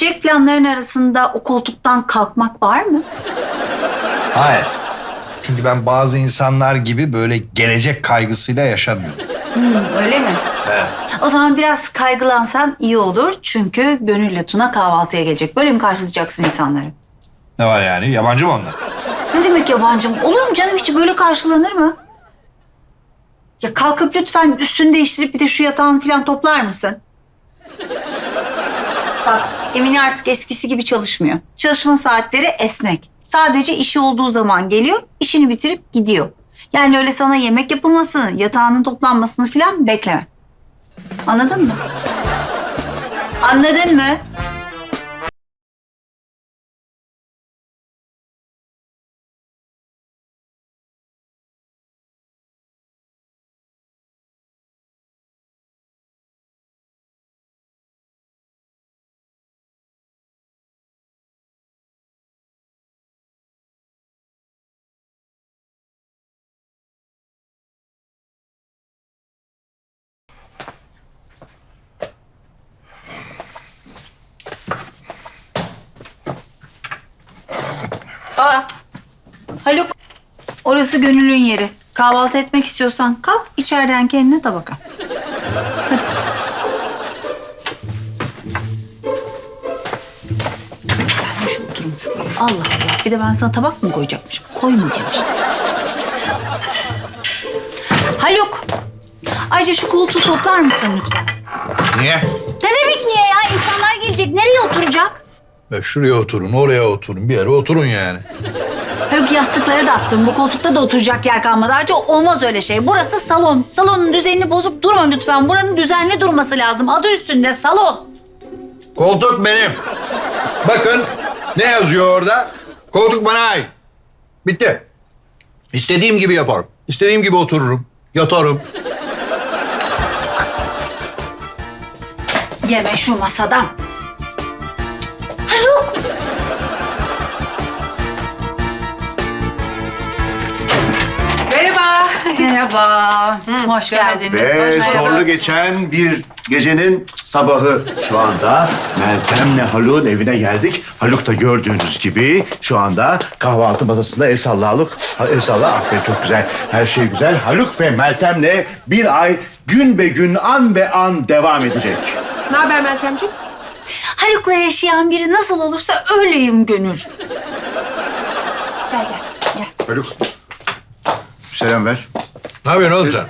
Gelecek planların arasında o koltuktan kalkmak var mı? Hayır. Çünkü ben bazı insanlar gibi böyle gelecek kaygısıyla yaşamıyorum. Öyle mi? Evet. O zaman biraz kaygılansan iyi olur. Çünkü Gönül'le Tuna kahvaltıya gelecek. Böyle mi karşılayacaksın insanları? Ne var yani? Yabancı mı onlar? Ne demek yabancım? Olur mu canım hiç böyle karşılanır mı? Ya kalkıp lütfen üstünü değiştirip bir de şu yatağını falan toplar mısın? Bak Emine artık eskisi gibi çalışmıyor. Çalışma saatleri esnek. Sadece işi olduğu zaman geliyor, işini bitirip gidiyor. Yani öyle sana yemek yapılmasını, yatağının toplanmasını falan bekleme. Anladın mı? Anladın mı? Haluk, orası gönülün yeri. Kahvaltı etmek istiyorsan kalk içeriden kendine tabak al. Hadi. Ben de şu oturmuş buraya. Allah Allah. Bir de ben sana tabak mı koyacakmışım? Koymayacağım işte. Haluk, ayrıca şu koltuğu toplar mısın lütfen? Niye? Ne demek niye ya? İnsanlar gelecek. Nereye oturacak? E şuraya oturun, oraya oturun. Bir yere oturun yani. Haluk yastıkları da attım. Bu koltukta da oturacak yer kalmadı. Ayrıca olmaz öyle şey. Burası salon. Salonun düzenini bozup durma lütfen. Buranın düzenli durması lazım. Adı üstünde salon. Koltuk benim. Bakın ne yazıyor orada? Koltuk bana ait. Bitti. İstediğim gibi yaparım. İstediğim gibi otururum. Yatarım. Yeme şu masadan. Haluk. Merhaba. Hoş geldiniz. Ve Hoş zorlu geçen bir gecenin sabahı şu anda Meltem'le Haluk'un evine geldik. Haluk da gördüğünüz gibi şu anda kahvaltı masasında el salla Haluk. Ha, El salla. Aferin çok güzel. Her şey güzel. Haluk ve Meltem'le bir ay gün be gün an be an devam edecek. Ne haber Meltemciğim? Haluk'la yaşayan biri nasıl olursa öyleyim gönül. Gel gel gel. Haluk. Selam ver. Ne yapıyorsun oğlum sen?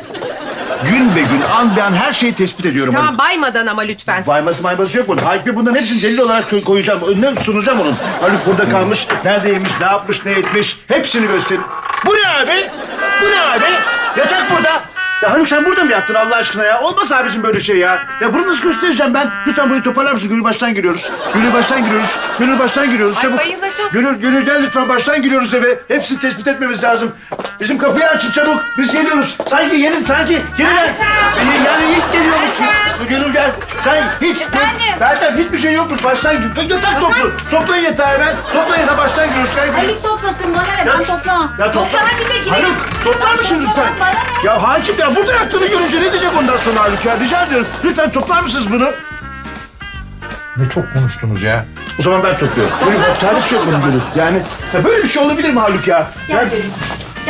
Gün be gün an be an her şeyi tespit ediyorum Tamam Haluk. baymadan ama lütfen. Vayması mayması yok bunun. Haluk Bey bunların hepsini delil olarak koy- koyacağım. Önüne sunacağım onun. Haluk burada kalmış, nerede yemiş, ne yapmış, ne etmiş. Hepsini gösterin. Bu ne abi? Bu ne abi? Yatak burada. Ya Haluk sen burada mı yattın Allah aşkına ya? Olmaz abicim böyle şey ya. Ya bunu nasıl göstereceğim ben? Lütfen burayı toparlar mısın? Gönül baştan giriyoruz. Gönül baştan giriyoruz. Gönül baştan giriyoruz. Ay, Çabuk. bayılacağım. Gönül, Gönül gel lütfen baştan giriyoruz eve. Hepsini tespit etmemiz lazım. Bizim kapıyı açın çabuk. Biz geliyoruz. Sanki yeni, sanki yeniler. Yani, yani ilk geliyormuş. Gönül gel. Sen hiç... Efendim? Zaten hiçbir şey yokmuş. Baştan gir. Yatak toplu. Toplayın yatağı hemen. Toplayın yatağı baştan gel. Haluk toplasın bana ne? Ben Ya- toplamam. Ya topla. Topla hadi de gidelim. Haluk toplar mısın Toplamam, lütfen? bana ne? Ya hakim ya burada yattığını görünce ne diyecek ondan sonra Haluk ya? Rica ediyorum. Lütfen toplar mısınız bunu? Ne çok konuştunuz ya. O zaman ben topluyorum. Bir tanesi yok bunun Gönül. Yani ya böyle bir şey olabilir mi Haluk ya? Gel Ya-.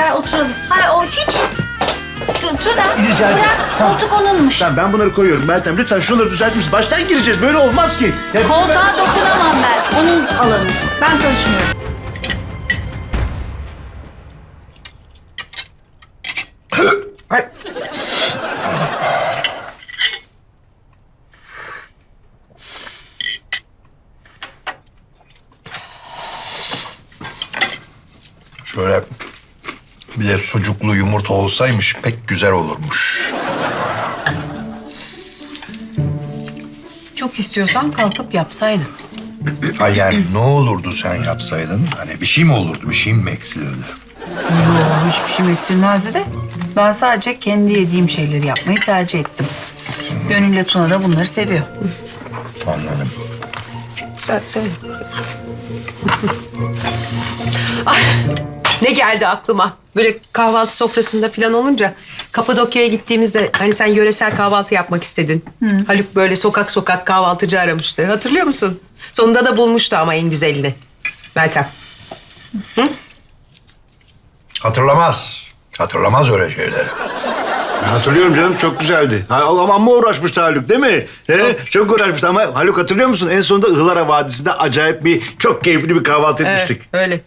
Gel oturalım. Hayır o hiç. Tu- Tuna Rica ederim. bırak koltuk onunmuş. Tamam ben bunları koyuyorum Meltem. Lütfen şunları düzeltir misin? Baştan gireceğiz. Böyle olmaz ki. Ya- Koltuğa dokunamam ben. Onun alanı. Ben karışmıyorum. Ay, Şöyle bir de sucuklu yumurta olsaymış pek güzel olurmuş. Çok istiyorsan kalkıp yapsaydın. Ay yani ne olurdu sen yapsaydın? Hani bir şey mi olurdu? Bir şey mi eksilirdi? Yok hiçbir şeyim eksilmezdi de. Ben sadece kendi yediğim şeyleri yapmayı tercih ettim. Gönülle Tuna da bunları seviyor. Anladım. güzel, güzel. Ne geldi aklıma? Böyle kahvaltı sofrasında falan olunca Kapadokya'ya gittiğimizde hani sen yöresel kahvaltı yapmak istedin. Haluk böyle sokak sokak kahvaltıcı aramıştı. Hatırlıyor musun? Sonunda da bulmuştu ama en güzelini. Meltem. Hatırlamaz. Hatırlamaz öyle şeyleri. Hatırlıyorum canım çok güzeldi. Ha, ama ama uğraşmıştı Haluk değil mi? He? Çok uğraşmıştı ama Haluk hatırlıyor musun? En sonunda Ihlara Vadisi'nde acayip bir, çok keyifli bir kahvaltı etmiştik. öyle.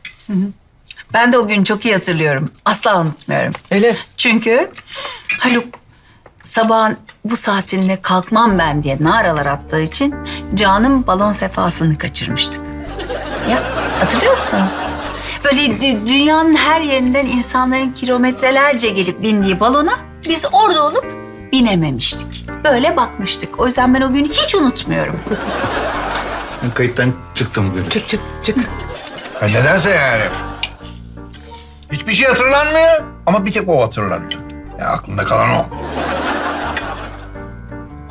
Ben de o gün çok iyi hatırlıyorum. Asla unutmuyorum. Öyle. Çünkü Haluk sabahın bu saatinde kalkmam ben diye naralar attığı için Can'ın balon sefasını kaçırmıştık. Ya hatırlıyor musunuz? Böyle dü- dünyanın her yerinden insanların kilometrelerce gelip bindiği balona biz orada olup binememiştik. Böyle bakmıştık. O yüzden ben o günü hiç unutmuyorum. Ben kayıttan çıktım bugün. Çık çık çık. Ya nedense yani. Hiçbir şey hatırlanmıyor ama bir tek o hatırlanıyor. Ya aklında kalan o.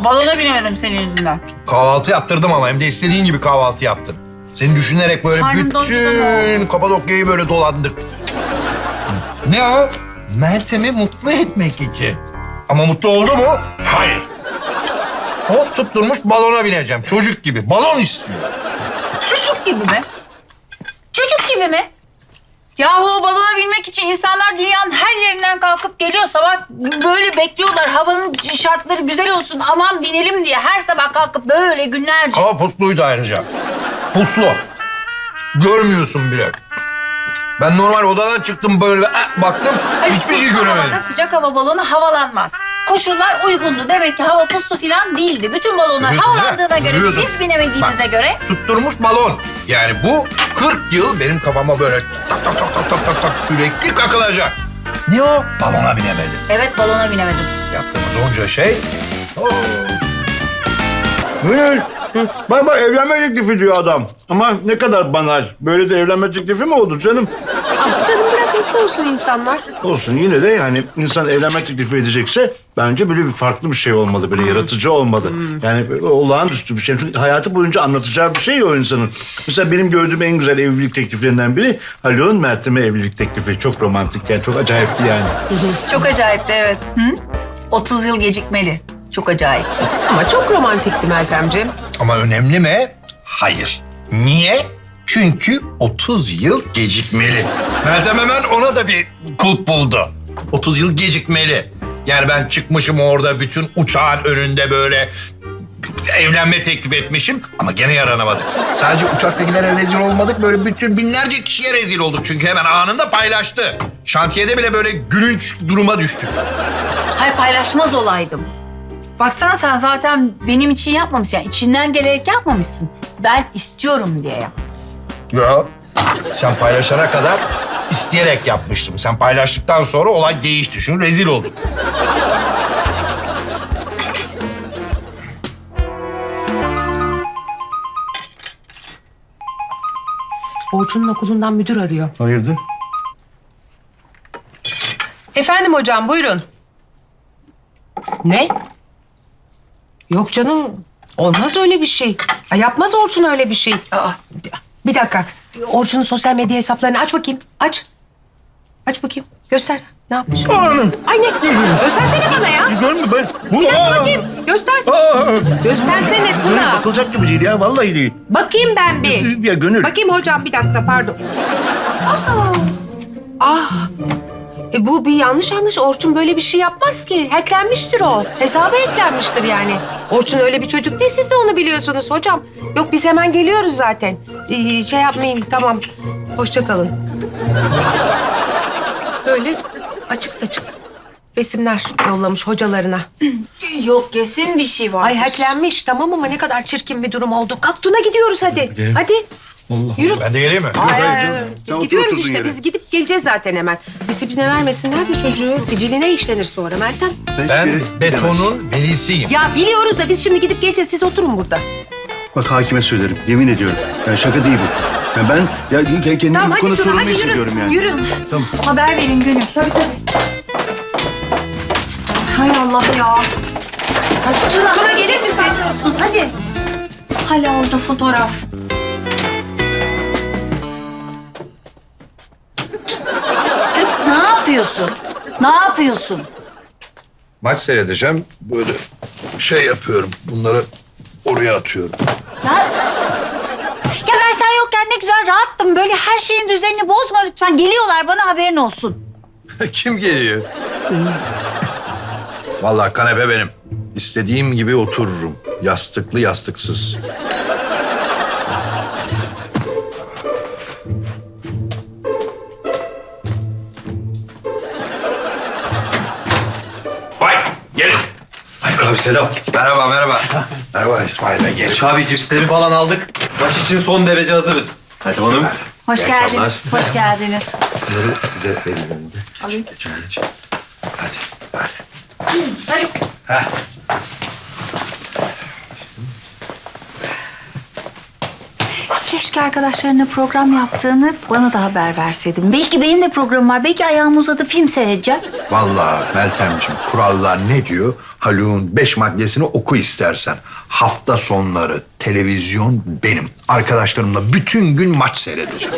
Balona binemedim senin yüzünden. Kahvaltı yaptırdım ama hem de istediğin gibi kahvaltı yaptın. Seni düşünerek böyle Karnım doydu bütün Kapadokya'yı böyle dolandık. Ne o? Meltem'i mutlu etmek için. Ama mutlu oldu mu? Hayır. O tutturmuş balona bineceğim. Çocuk gibi. Balon istiyor. Çocuk gibi mi? Çocuk gibi mi? Yahu balona binmek için insanlar dünyanın her yerinden kalkıp geliyor sabah böyle bekliyorlar havanın şartları güzel olsun aman binelim diye her sabah kalkıp böyle günlerce. Hava pusluydu ayrıca. Puslu. Görmüyorsun bile. Ben normal odadan çıktım böyle eh, baktım hiçbir şey Havada göremedim. sıcak hava balonu havalanmaz. Koşullar uygundu. Demek ki hava puslu falan değildi. Bütün balonlar Görüyorsun değil mi? havalandığına göre Görüyorsun. biz binemediğimize Bak, göre Tutturmuş balon. Yani bu 40 yıl benim kafama böyle tak tak tak tak tak tak tak sürekli kakılacak. Ne o? Balona binemedim. Evet balona binemedim. Yaptığımız onca şey. Oo. Bak bak evlenme teklifi diyor adam. Ama ne kadar banal. Böyle de evlenme teklifi mi olur canım? Mutlu olsun insanlar. Olsun yine de yani insan evlenme teklifi edecekse bence böyle bir farklı bir şey olmalı. Böyle yaratıcı olmalı. Yani böyle olağanüstü bir şey. Çünkü hayatı boyunca anlatacağı bir şey ya o insanın. Mesela benim gördüğüm en güzel evlilik tekliflerinden biri Haluk'un Meltem'e evlilik teklifi. Çok romantik yani çok acayipti yani. çok acayipti evet. Hı? 30 yıl gecikmeli. Çok acayip. Ama çok romantikti Meltemciğim. Ama önemli mi? Hayır. Niye? Çünkü 30 yıl gecikmeli. Meltem hemen ona da bir kulp buldu. 30 yıl gecikmeli. Yani ben çıkmışım orada bütün uçağın önünde böyle evlenme teklif etmişim ama gene yaranamadık. Sadece uçaktakilere rezil olmadık böyle bütün binlerce kişiye rezil olduk çünkü hemen anında paylaştı. Şantiyede bile böyle gülünç duruma düştük. Hayır paylaşmaz olaydım. Baksana sen zaten benim için yapmamışsın. Yani içinden gelerek yapmamışsın. Ben istiyorum diye yapmışsın. Ya sen paylaşana kadar isteyerek yapmıştım. Sen paylaştıktan sonra olay değişti. Şunu rezil olduk. Orçun'un okulundan müdür arıyor. Hayırdır? Efendim hocam buyurun. Ne? Yok canım. Olmaz öyle bir şey. Ay yapmaz Orçun öyle bir şey. Aa, bir dakika. Orçun'un sosyal medya hesaplarını aç bakayım. Aç. Aç bakayım. Göster. Ne yapmış? Ay ne? Göstersene bana ya. Görmüyor ben. Bu, Bir dakika bakayım. Göster. Göstersene Böyle Tuna. bakılacak gibi değil ya vallahi değil. Bakayım ben bir. Ya gönül. Bakayım hocam bir dakika pardon. Aa, ah. E bu bir yanlış yanlış. Orçun böyle bir şey yapmaz ki. Hacklenmiştir o. Hesaba eklenmiştir yani. Orçun öyle bir çocuk değil. Siz de onu biliyorsunuz hocam. Yok biz hemen geliyoruz zaten. Ee, Şey yapmayın tamam. Hoşça kalın. Böyle açık saçık resimler yollamış hocalarına. Yok kesin bir şey var. Ay hacklenmiş tamam ama ne kadar çirkin bir durum oldu. Kalk Tuna gidiyoruz hadi. Hadi. Yürü. Ben de geleyim mi? Ay, hayır ay, canım. Sen Biz otur gidiyoruz oturduğun işte. yere. Biz gidip geleceğiz zaten hemen. Disipline vermesinler de çocuğu. Siciline işlenir sonra Meltem. Sen Ben hiçbir yere gidemezsin. betonun velisiyim. Ya biliyoruz da biz şimdi gidip geleceğiz. Siz oturun burada. Bak hakime söylerim. Yemin ediyorum. Yani şaka değil bu. Yani ben ya, ya kendimi Tamam bu konuda Tuna sorumlu hissediyorum yani. Yürü. Tamam. Haber verin Gönül. Tabii tabii. Hay Allah ya. Tuna, Tuna gelir misin? Diyorsunuz hadi. Hala orada fotoğraf. Yapıyorsun? Ne yapıyorsun? Maç seyredeceğim. Böyle şey yapıyorum. Bunları oraya atıyorum. Ya, ya ben sen yokken ne güzel rahattım. Böyle her şeyin düzenini bozma lütfen. Geliyorlar bana haberin olsun. Kim geliyor? Vallahi kanepe benim. İstediğim gibi otururum. Yastıklı yastıksız. Abi selam. Merhaba merhaba. merhaba İsmail Bey geç. Abi cipsleri falan aldık. Maç için son derece hazırız. Hadi hanım. Hoş İyi geldiniz. akşamlar. Hoş geldiniz. Bunları size vereyim. Geç geç. Hadi hadi. Heh. Keşke arkadaşlarına program yaptığını bana da haber verseydin. Belki benim de programım var. Belki ayağımı uzatıp film seyredeceğim. Vallahi Meltemciğim kurallar ne diyor? Haluk'un beş maddesini oku istersen. Hafta sonları televizyon benim. Arkadaşlarımla bütün gün maç seyredeceğim.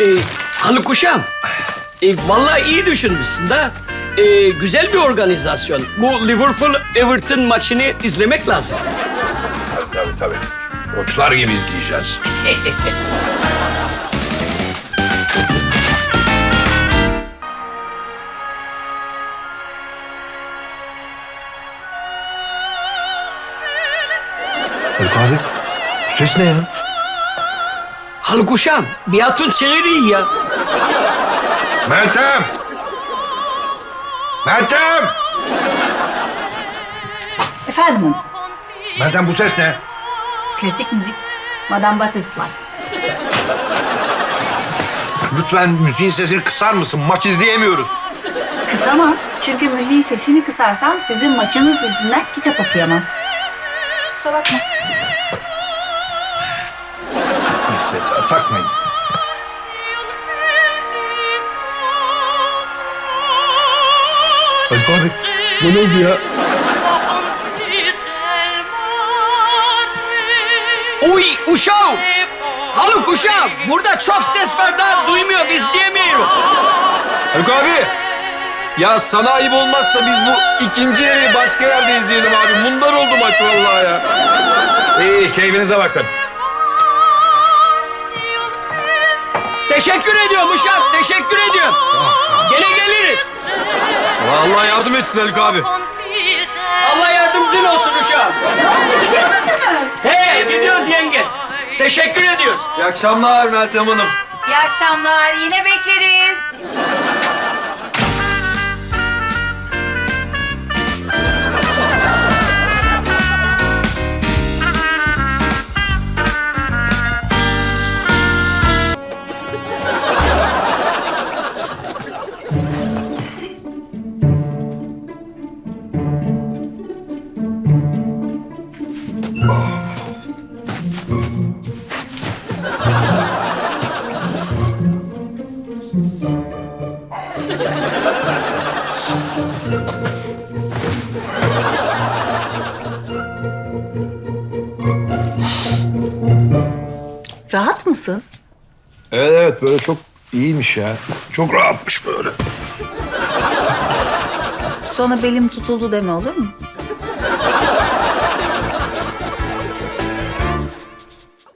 Ee, Haluk Uşağım, e, vallahi iyi düşünmüşsün de. Ee, güzel bir organizasyon. Bu Liverpool-Everton maçını izlemek lazım. Tabii tabii tabii. Koçlar gibi izleyeceğiz. Haluk abi, bu ses ne ya? Haluk Uşağım, bir atın şehri ya. Meltem! Meltem! Efendim. Meltem bu ses ne? Klasik müzik. Madame Butterfly. Lütfen müziğin sesini kısar mısın? Maç izleyemiyoruz. Kısamam. Çünkü müziğin sesini kısarsam sizin maçınız yüzünden kitap okuyamam. Kusura bakma. Neyse ta- takmayın. Haluk abi, ne oldu ya? Uy uşağım, Haluk Uşağım, burada çok ses var da duymuyor, biz diyemiyoruz. Haluk abi. Ya sana ayıp olmazsa biz bu ikinci yeri başka yerde izleyelim abi. Mundar oldu maç vallahi ya. İyi keyfinize bakın. Teşekkür ediyorum uşağım, teşekkür ediyorum. Gene geliriz. Vallahi yardım etsin Haluk abi. Allah yardımcın olsun uşağım. Gidiyor musunuz? He, gidiyoruz yenge. Teşekkür ediyoruz. İyi akşamlar Meltem Hanım. İyi akşamlar. Yine bekleriz. Rahat mısın? Evet evet böyle çok iyiymiş ya. Çok rahatmış böyle. Sonra belim tutuldu deme olur mu?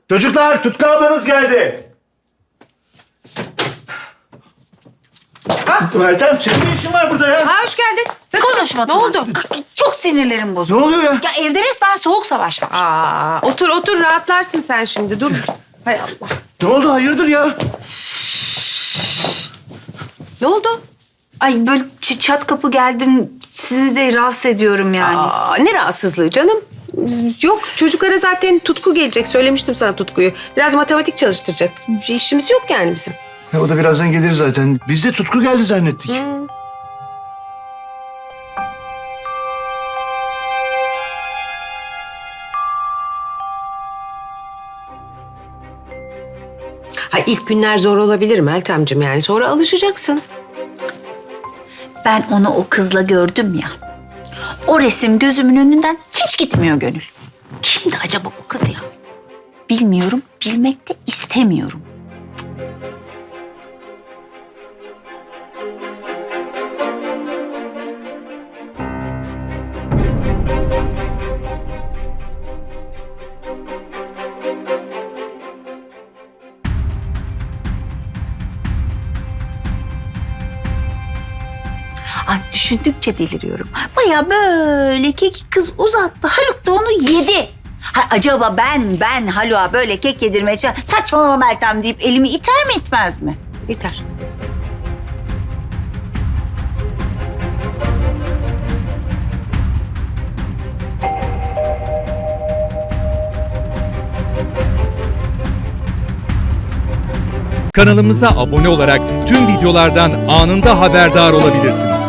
Çocuklar Tutku ablanız geldi. Meltem senin ne işin var burada ya? Ha hoş geldin. Ne konuşma Ne oldu? Çok sinirlerim Ne bozuldu. oluyor ya? Ya evde resmen soğuk savaş var. Aa, otur otur rahatlarsın sen şimdi dur. Hay Allah. Ne oldu hayırdır ya? Ne oldu? Ay böyle ç- çat kapı geldim. Sizi de rahatsız ediyorum yani. Aa, ne rahatsızlığı canım? Yok çocuklara zaten tutku gelecek. Söylemiştim sana tutkuyu. Biraz matematik çalıştıracak. İşimiz yok yani bizim. Ya o da birazdan gelir zaten. Biz de Tutku geldi zannettik. Ha ilk günler zor olabilir Meltemciğim yani. Sonra alışacaksın. Ben onu o kızla gördüm ya. O resim gözümün önünden hiç gitmiyor gönül. Kimdi acaba bu kız ya? Bilmiyorum, bilmek de istemiyorum. Düşündükçe deliriyorum. Baya böyle kek kız uzattı. Haluk da onu yedi. Ha, acaba ben, ben Haluk'a böyle kek yedirmeye çalış- Saçmalama Meltem deyip elimi iter mi itmez mi? Yeter. Kanalımıza abone olarak tüm videolardan anında haberdar olabilirsiniz.